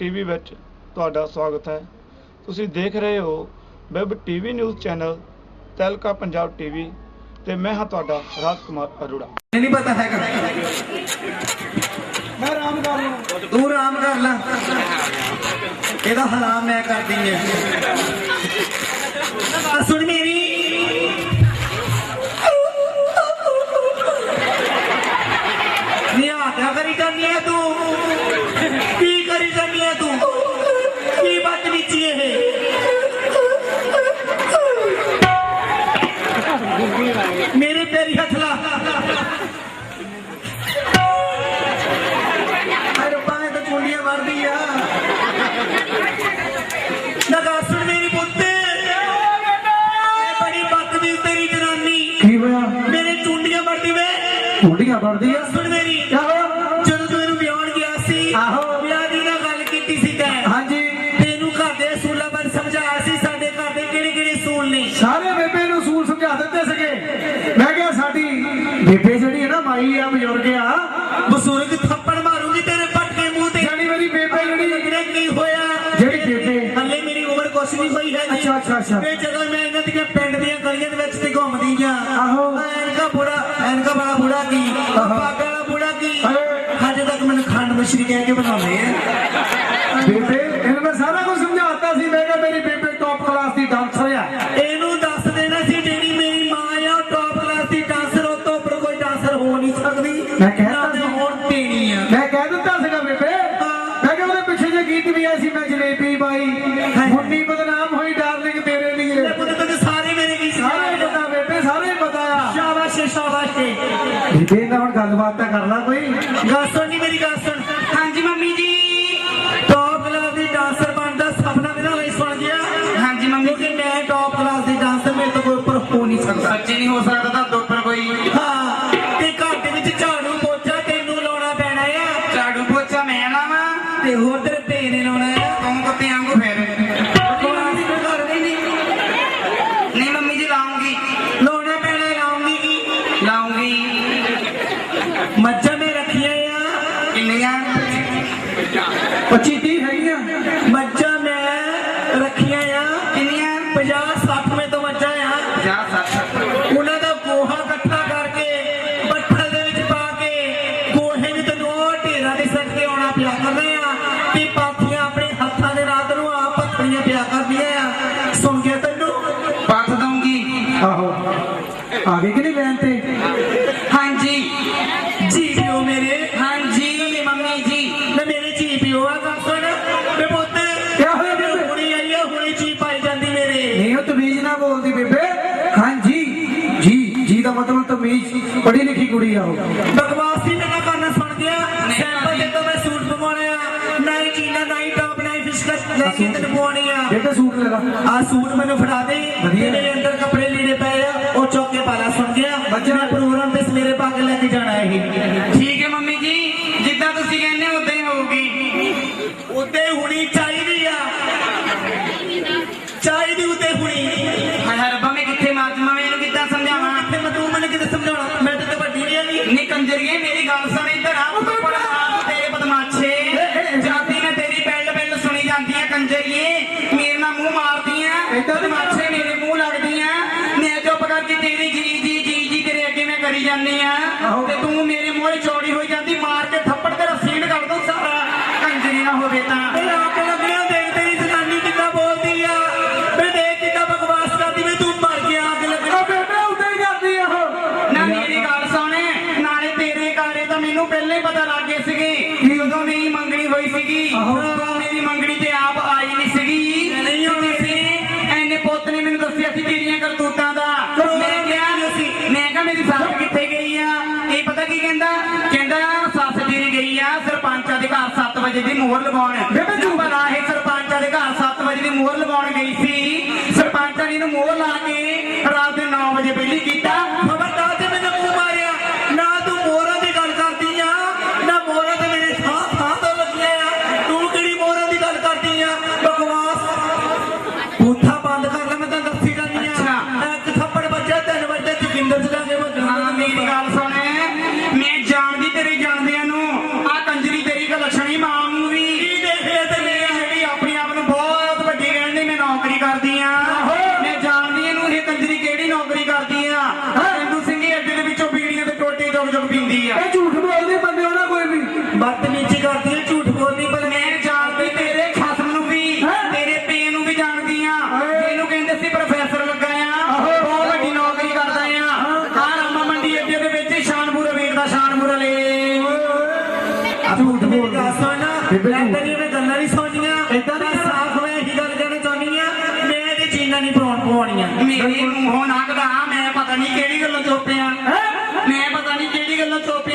TV ਵਿੱਚ ਤੁਹਾਡਾ ਸਵਾਗਤ ਹੈ। ਤੁਸੀਂ ਦੇਖ ਰਹੇ ਹੋ web TV news channel Tehelka Punjab TV ਤੇ ਮੈਂ ਹਾਂ ਤੁਹਾਡਾ ਰਾਜ ਕੁਮਾਰ ਅਰੋੜਾ ਨਹੀਂ ਪਤਾ ਹੈਗਾ। ਮੈਂ ਆਰਾਮ ਕਰ ਰਿਹਾ ਤੂੰ ਆਰਾਮ ਕਰ ਲੈ। ਇਹਦਾ ਹਰਾਮ ਮੈਂ ਕਰਦੀ ਐ ਸੁਣ ਮੇਰੀ। ਨਿਆ ਕਰੀ ਜਾਂਦੀ ਐ ਤੂੰ। ਵੇ ਕੁੰਡੀਆਂ ਵੜਦੀ ਆ। ਸੁਣ ਮੇਰੀ ਕਿਆ ਹੋਇਆ? ਜਦੋਂ ਤੂੰ ਇਹਨੂੰ ਵਿਆਹਣ ਗਿਆ ਸੀ ਆਹੋ। ਵਿਆਹ ਦੀ ਨਾਲ ਗੱਲ ਕੀਤੀ ਸੀ ਤੈਂ। ਹਾਂਜੀ। ਤੈਨੂੰ ਘਰ ਦੇ ਅਸੂਲਾਂ ਬਾਰੇ ਸਮਝਾਇਆ ਸੀ ਸਾਡੇ ਘਰ ਦੇ ਕਿਹੜੇ ਕਿਹੜੇ ਅਸੂਲ ਨੇ? ਸਾਰੇ ਬੇਬੇ ਨੂੰ ਸੂਲ ਸਮਝਾ ਦਿੱਤੇ ਸੀਗੇ। ਮੈਂ ਕਿਹਾ ਸਾਡੀ ਬੇਬੇ ਜਿਹੜੀ ਹੈ ਨਾ ਮਾਈ ਆ ਬਜ਼ੁਰਗ ਆ। ਬਜ਼ੁਰਗ ਥੱਪੜ ਮਾਰੂਗੀ ਤੇਰੇ ਪਟਕੇ ਮੂੰਹ ਤੇ। ਜਾਣੀ ਮੇਰੀ ਬੇਬੇ ਜਿਹੜੀ ਜਿਹੜੇ ਨਹੀਂ ਹੋਇਆ? ਜਿਹੜੀ ਬੇਬੇ ਹੱਲੇ ਮੇਰੀ ਉਮਰ ਕੁਛ ਨਹੀਂ ਹੋਈ ਹੈ ਅੱਛਾ, ਅੱਛਾ, ਅੱਛਾ। ਇਹ ਜਦੋਂ ਮੈਂ ਇਹਨਾਂ ਦੀਆਂ ਪਿੰਡ ਦੀਆਂ ਗਲੀਆਂ ਦੇ ਵਿੱਚ ਮਿਸ਼ਰੀ ਕਹਿ ਕੇ ਬਣਾਉਂਦੇ ਆ। ਬੇਬੇ ਇਹਨੂੰ ਮੈਂ ਸਾਰਾ ਕੁਝ ਸਮਝਾਤਾ ਸੀ। ਮੈਂ ਕਿਹਾ ਮੇਰੀ ਬੇਬੇ ਟੌਪ ਕਲਾਸ ਦੀ ਡਾਂਸਰ ਆ। ਇਹਨੂੰ ਦੱਸ ਦੇਣਾ ਸੀ ਜਿਹੜੀ ਮੇਰੀ ਮਾਂ ਆ ਟੌਪ ਕਲਾਸ ਦੀ ਡਾਂਸਰ ਉਹ ਤੋਂ ਉੱਪਰ ਕੋਈ ਡਾਂਸਰ ਹੋ ਨਹੀਂ ਸਕਦੀ। ਮੈਂ ਕਹਿ ਨਾ ਤੇ ਤਾ ਸੀ। ਹੁਣ ਦੇਣੀ ਆ। ਮੈਂ ਕਹਿ ਦਿੱਤਾ ਸੀਗਾ ਬੇਬੇ। ਮੈਂ ਕਿਹਾ ਉਹਦੇ ਪਿੱਛੇ ਜੇ ਗੀਤ ਵੀ ਆਇਆ ਸੀ ਮੈਂ ਜਲੇਬੀ ਬਾਈ ਮੁੰਡੀ ਬਦਨਾਮ ਹੋਈ ਡਾਰਲਿੰਗ ਤੇਰੇ ਲਈ ਬੇਬੇ ਸਾਰੇ ਪਤਾ ਆ। ਸ਼ਾਬਾਸ਼ ਏ, ਸ਼ਾਬਾਸ਼ ਏ। ਬੇਬੇ ਨਾਲ ਹੁਣ ਗੱਲਬਾਤ ਤਾਂ ਕਰ ਲਾ ਕੋਈ। ਗੱਲ ਮੱਝਾਂ ਮੈਂ ਰੱਖੀਆਂ ਆ। ਕਿੰਨੀਆਂ? 25 30 ਹੈਗੀਆਂ। ਮੱਝਾਂ ਮੈਂ ਰੱਖੀਆਂ ਆ। ਕਿੰਨੀਆਂ? 50 60 ਮੇ ਤੋਂ ਮੱਝਾਂ ਆ। ਜਾ ਸੱਤ ਉਹਨਾਂ ਦਾ ਗੋਹਾ ਇਕੱਠਾ ਕਰਕੇ ਬੱਠਲ ਦੇ ਵਿੱਚ ਪਾ ਕੇ ਗੋਹੇ ਨੂੰ ਉਹ ਢੇਰਾਂ ਦੇ ਸਿਰ ਤੇ ਆਉਣਾ ਪਿਆ। ਕਰਦੇ ਆ ਤੇ ਦਾ ਮਤਲਬ ਤਮੀਜ਼ ਪੜ੍ਹੀ ਲਿਖੀ ਕੁੜੀ ਆ ਉਹ। ਬਕਵਾਸ ਹੀ ਨਾ ਕਰਨਾ ਸੁਣ ਗਿਆ ਸੈਂਪਲ ਦੇ ਤੋਂ ਮੈਂ ਸੂਟ ਪਵਾਉਣੇ ਆ ਨਹੀਂ ਚੀਨਾ ਨਹੀਂ ਟੌਪ ਨਹੀਂ ਫਿਸ਼ਕਸ ਲੈ ਕੇ ਤੈਨੂੰ ਪਵਾਉਣੀ ਆ। ਬੇਬੇ ਸੂਟ ਲੈ ਲਾ? ਆ ਸੂਟ ਮੈਨੂੰ ਫੜਾ ਦੇ। ਮੇਰੇ ਅੰਦਰ ਕੱਪੜੇ ਲੀੜੇ ਪਏ ਆ ਉਹ ਚੁੱਕ ਕੇ ਪਾਲਾ ਸੁਣ ਗਿਆ ਬੱਚਾ। ਮੈਂ ਪ੍ਰੋਗਰਾਮ ਤੇ ਸਵੇਰੇ ਪਾ ਕੇ ਲੈ ਕੇ ਜਾਣਾ ਇਹ। ਠੀਕ ਹੈ ਮੰਮੀ ਜੀ ਜਿੱਦਾਂ ਤੁਸੀਂ ਕਹਿੰਦੇ ਹੋ ਉਦਾਂ ਹੀ ਹੋਊਗੀ। ਉੱਤੇ ਹੁਣੀ ਚਾਹੀਦੀ ਮੂੰਹ ਮਾਰਦੀਆਂ ਬਦਮਾਸ਼ੇ ਮੇਰੇ ਮੂੰਹ ਲੱਗਦੀਆਂ। ਮੈਂ ਚੁੱਪ ਕਰਕੇ ਤੇਰੀ ਜੀ ਜੀ ਜੀ ਜੀ ਤੇਰੇ ਅੱਗੇ ਮੈਂ ਕਰੀ ਜਾਂਦੀ ਆ। ਤੇ ਤੂੰ ਮੇਰੇ ਮੂੰਹ 'ਚ ਚੌੜੀ ਹੋਈ ਜਾਂਦੀ ਮਾਰ ਕੇ ਥੱਪੜ ਤੇਰਾ ਸੀਨ ਕਰ ਦੂੰ ਸਾਰਾ। ਕੰਜਰੀ ਨਾ ਹੋਵੇ ਤਾਂ। ਤੇ ਆਪ ਲੱਗਿਆ ਦੇਖ ਤੇਰੀ ਜਨਾਨੀ ਕਿੱਦਾਂ ਬੋਲਦੀ ਆ। ਮੈਂ ਦੇਖ ਕਿੱਦਾਂ ਬਕਵਾਸ ਕਰਦੀ ਵੀ ਤੂੰ ਮਰ ਗਿਆ ਅੱਗ ਆ ਲੱਗਣਾ ਬੇਬੇ ਉੱਤੇ ਹੀ ਕਰਦੀ ਆ ਉਹ। ਨਾ ਮੇਰੀ ਗੱਲ ਸੁਣ ਨਾਲੇ ਤੇਰੇ ਕਾਰੇ ਤਾਂ ਮੈਨੂੰ ਪਹਿਲਾਂ ਹੀ ਪਤਾ ਲੱਗ ਗਿਆ ਸੀਗੀ। ਜਦੋਂ ਮੇਰੀ ਮੰਗਣੀ ਹੋਈ ਸੀਗੀ ਵਜੇ ਦੀ ਮੋਹਰ ਲਗਾਉਣ ਬੇਬੇ ਭਲਾ ਇਹ ਸਰਪੰਚਾਂ ਦੇ ਘਰ 7 ਵਜੇ ਦੀ ਮੋਹਰ ਲਗਾਉਣ ਗਈ ਸੀ। ਸਰਪੰਚਾਂ ਨੇ ਇਹਨੂੰ ਮੋਹਰ ਲਾ ਕੇ ਰਾਤ ਦੇ 9 ਵਜੇ ਪਹਿਲੀ ਕੀਤਾ। ਖਬਰਦਾਰ ਤੇ ਮੈਨੂੰ ਮੂੰਹ ਮਾਰਿਆ ਨਾ ਤੂੰ ਮੋਹਰਾਂ ਦੀ ਗੱਲ ਕਰਦੀ ਆ ਨਾ ਮੋਹਰਾਂ ਤੇ ਮੇਰੇ ਥਾਂ ਥਾਂ ਤੋਂ ਲੱਗਿਆ ਆ। ਤੂੰ ਕਿਹੜੀ ਮੋਹਰਾਂ ਦੀ ਗੱਲ ਕਰਦੀ ਆ? ਬਕਵਾਸ। ਬੂਥਾ ਬੰਦ ਕਰ ਲੈ ਮੈਂ ਤਾਂ ਦੱਸੀ ਜਾਂਦੀ ਆ। ਅੱਛਾ। ਇੱਕ ਥੱਪੜ ਵੱਜਾ ਤਿੰਨ ਵੱਜੇ ਜੋਗਿੰਦਰ ਜਾ ਕੇ ਵੱਜਣਾ। ਮੇਰੀ ਗੱਲ ਸੁਣ। ਤੇਰੇ ਮੂੰਹੋਂ ਮੈਂ ਪਤਾ ਨਹੀਂ ਕਿਹੜੀ ਗੱਲੋਂ ਚੋਪਿਆ ਮੈਂ ਪਤਾ ਨਹੀਂ ਕਿਹੜੀ ਗੱਲੋਂ ਚੋਪਿਆ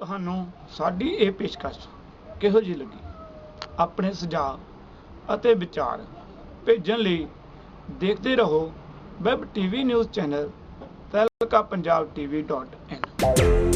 ਤੁਹਾਨੂੰ ਸਾਡੀ ਇਹ ਪੇਸ਼ਕਸ਼ ਕਿਹੋ ਜੀ ਲੱਗੀ? ਆਪਣੇ ਸੁਝਾਅ ਅਤੇ ਵਿਚਾਰ ਭੇਜਣ ਲਈ ਦੇਖਦੇ ਰਹੋ web TV news channel Tehelka Punjab ਇਨ।